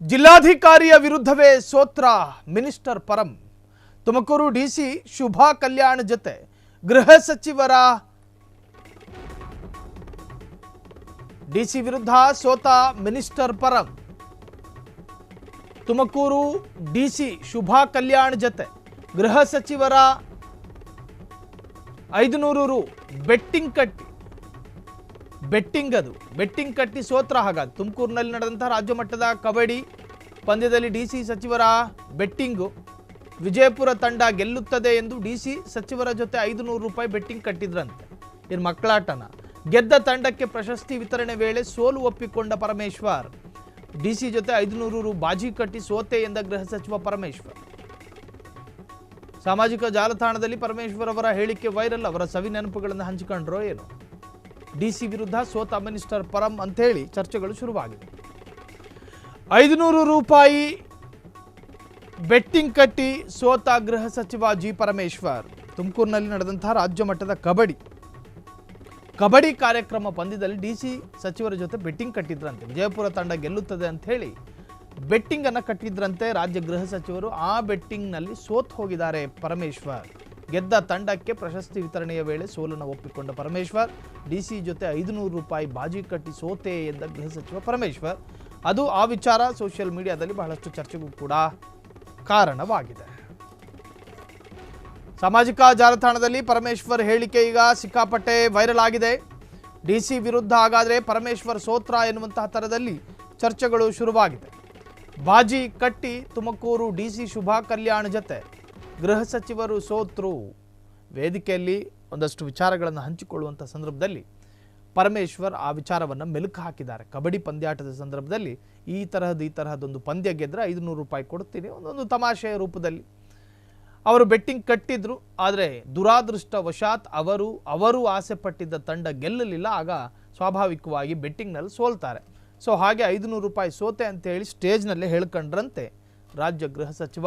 ಜಿಲ್ಲಾಧಿಕಾರಿಯ ವಿರುದ್ಧವೇ ಸೋತ್ರ minister Param. Tumakuru DC Shubha Kalyan ಜೊತೆ ಗೃಹ ಸಚಿವರ ಡಿಸಿ ವಿರುದ್ಧ ಸೋತ ಮಿನಿಸ್ಟರ್ ಪರಂ. ತುಮಕೂರು ಡಿಸಿ ಶುಭಾ ಕಲ್ಯಾಣ್ ಜೊತೆ ಗೃಹ ಸಚಿವರ ಐದುನೂರು ರು ಬೆಟ್ಟಿಂಗ್ ಕಟ್ಟಿ. ಬೆಟ್ಟಿಂಗ್ ಅದು. ಬೆಟ್ಟಿಂಗ್ ಕಟ್ಟಿ ಸೋತ್ರ ಹಾಗಾದ. ತುಮಕೂರಿನಲ್ಲಿ ನಡೆದಂತಹ ರಾಜ್ಯ ಮಟ್ಟದ ಕಬಡ್ಡಿ ಪಂದ್ಯದಲ್ಲಿ ಡಿ ಸಿ ಸಚಿವರ ಬೆಟ್ಟಿಂಗು ವಿಜಯಪುರ ತಂಡ ಗೆಲ್ಲುತ್ತದೆ ಎಂದು ಡಿ ಸಿ ಸಚಿವರ ಜೊತೆ ಐದು ರೂಪಾಯಿ ಬೆಟ್ಟಿಂಗ್ ಕಟ್ಟಿದ್ರಂತೆ. ಇನ್ನು ಮಕ್ಕಳಾಟನ? ಗೆದ್ದ ತಂಡಕ್ಕೆ ಪ್ರಶಸ್ತಿ ವಿತರಣೆ ವೇಳೆ ಸೋಲು ಒಪ್ಪಿಕೊಂಡ ಪರಮೇಶ್ವರ್. ಡಿ ಸಿ ಜೊತೆ ಐದುನೂರು ರು ಬಾಜಿ ಕಟ್ಟಿ ಸೋತೆ ಎಂದ ಗೃಹ ಸಚಿವ ಪರಮೇಶ್ವರ್. ಸಾಮಾಜಿಕ ಜಾಲತಾಣದಲ್ಲಿ ಪರಮೇಶ್ವರ್ ಅವರ ಹೇಳಿಕೆ ವೈರಲ್. ಅವರ ಸವಿ ನೆನಪುಗಳನ್ನು ಹಂಚಿಕೊಂಡ್ರೋ ಏನು. ಡಿಸಿ ವಿರುದ್ಧ ಸೋತ ಮಿನಿಸ್ಟರ್ ಪರಂ ಅಂತೇಳಿ ಚರ್ಚೆಗಳು ಶುರುವಾಗಿದೆ ಐದುನೂರು ರೂಪಾಯಿ ಬೆಟ್ಟಿಂಗ್ ಕಟ್ಟಿ ಸೋತ ಗೃಹ ಸಚಿವ ಜಿ ಪರಮೇಶ್ವರ್. ತುಮಕೂರಿನಲ್ಲಿ ನಡೆದಂತಹ ರಾಜ್ಯ ಮಟ್ಟದ ಕಬಡ್ಡಿ. ಕಬಡ್ಡಿ ಕಾರ್ಯಕ್ರಮ ಪಂದ್ಯದಲ್ಲಿ ಡಿಸಿ ಸಚಿವರ ಜೊತೆ ಬೆಟ್ಟಿಂಗ್ ಕಟ್ಟಿದ್ರಂತೆ. ವಿಜಯಪುರ ತಂಡ ಗೆಲ್ಲುತ್ತದೆ ಅಂತ ಹೇಳಿ ಬೆಟ್ಟಿಂಗ್ ಅನ್ನ ಕಟ್ಟಿದ್ರಂತೆ ರಾಜ್ಯ ಗೃಹ ಸಚಿವರು. ಆ ಬೆಟ್ಟಿಂಗ್ನಲ್ಲಿ ಸೋತ್ ಹೋಗಿದ್ದಾರೆ ಪರಮೇಶ್ವರ್. ಗೆದ್ದ ತಂಡಕ್ಕೆ ಪ್ರಶಸ್ತಿ ವಿತರಣೆಯ ವೇಳೆ ಸೋಲನ್ನು ಒಪ್ಪಿಕೊಂಡ ಪರಮೇಶ್ವರ್ ಡಿಸಿ ಜೊತೆ ಐದುನೂರು ರೂಪಾಯಿ ಬಾಜಿ ಕಟ್ಟಿ ಸೋತೆ ಎಂದ ಗೃಹ ಸಚಿವ ಪರಮೇಶ್ವರ್. ಅದು ಆ ವಿಚಾರ ಸೋಷಿಯಲ್ ಮೀಡಿಯಾದಲ್ಲಿ ಬಹಳಷ್ಟು ಚರ್ಚೆಗೂ ಕೂಡ ಕಾರಣವಾಗಿದೆ. ಸಾಮಾಜಿಕ ಜಾಲತಾಣದಲ್ಲಿ ಪರಮೇಶ್ವರ್ ಹೇಳಿಕೆ ಈಗ ಸಿಕ್ಕಾಪಟ್ಟೆ ವೈರಲ್ ಆಗಿದೆ. ಡಿಸಿ ವಿರುದ್ಧ ಹಾಗಾದರೆ ಪರಮೇಶ್ವರ್ ಸೋತ್ರ ಎನ್ನುವಂತಹ ಥರದಲ್ಲಿ ಚರ್ಚೆಗಳು ಶುರುವಾಗಿದೆ. ಬಾಜಿ ಕಟ್ಟಿ ತುಮಕೂರು ಡಿಸಿ ಶುಭಾ ಕಲ್ಯಾಣ್ ಜೊತೆ ಗೃಹ ಸಚಿವರು ಸೋತ್ರು. ವೇದಿಕೆಯಲ್ಲಿ ಒಂದಷ್ಟು ವಿಚಾರಗಳನ್ನು ಹಂಚಿಕೊಳ್ಳುವಂಥ ಸಂದರ್ಭದಲ್ಲಿ ಪರಮೇಶ್ವರ್ ಆ ವಿಚಾರವನ್ನು ಮೆಲುಕು ಹಾಕಿದ್ದಾರೆ. ಕಬಡ್ಡಿ ಪಂದ್ಯಾಟದ ಸಂದರ್ಭದಲ್ಲಿ ಈ ತರಹದ ಈ ತರಹದೊಂದು ಪಂದ್ಯ ಗೆದ್ದರೆ ಐದುನೂರು ರೂಪಾಯಿ ಕೊಡ್ತೀನಿ ಒಂದೊಂದು ತಮಾಷೆಯ ರೂಪದಲ್ಲಿ. ಅವರು ಬೆಟ್ಟಿಂಗ್ ಕಟ್ಟಿದ್ರು, ಆದರೆ ದುರಾದೃಷ್ಟವಶಾತ್ ಅವರು ಅವರು ಆಸೆ ಪಟ್ಟಿದ್ದ ತಂಡ ಗೆಲ್ಲಲಿಲ್ಲ, ಆಗ ಸ್ವಾಭಾವಿಕವಾಗಿ ಬೆಟ್ಟಿಂಗ್ನಲ್ಲಿ ಸೋಲ್ತಾರೆ. ಸೊ ಹಾಗೆ ಐದುನೂರು ರೂಪಾಯಿ ಸೋತೆ ಅಂತ ಹೇಳಿ ಸ್ಟೇಜ್ನಲ್ಲೇ ಹೇಳ್ಕೊಂಡ್ರಂತೆ ರಾಜ್ಯ ಗೃಹ ಸಚಿವ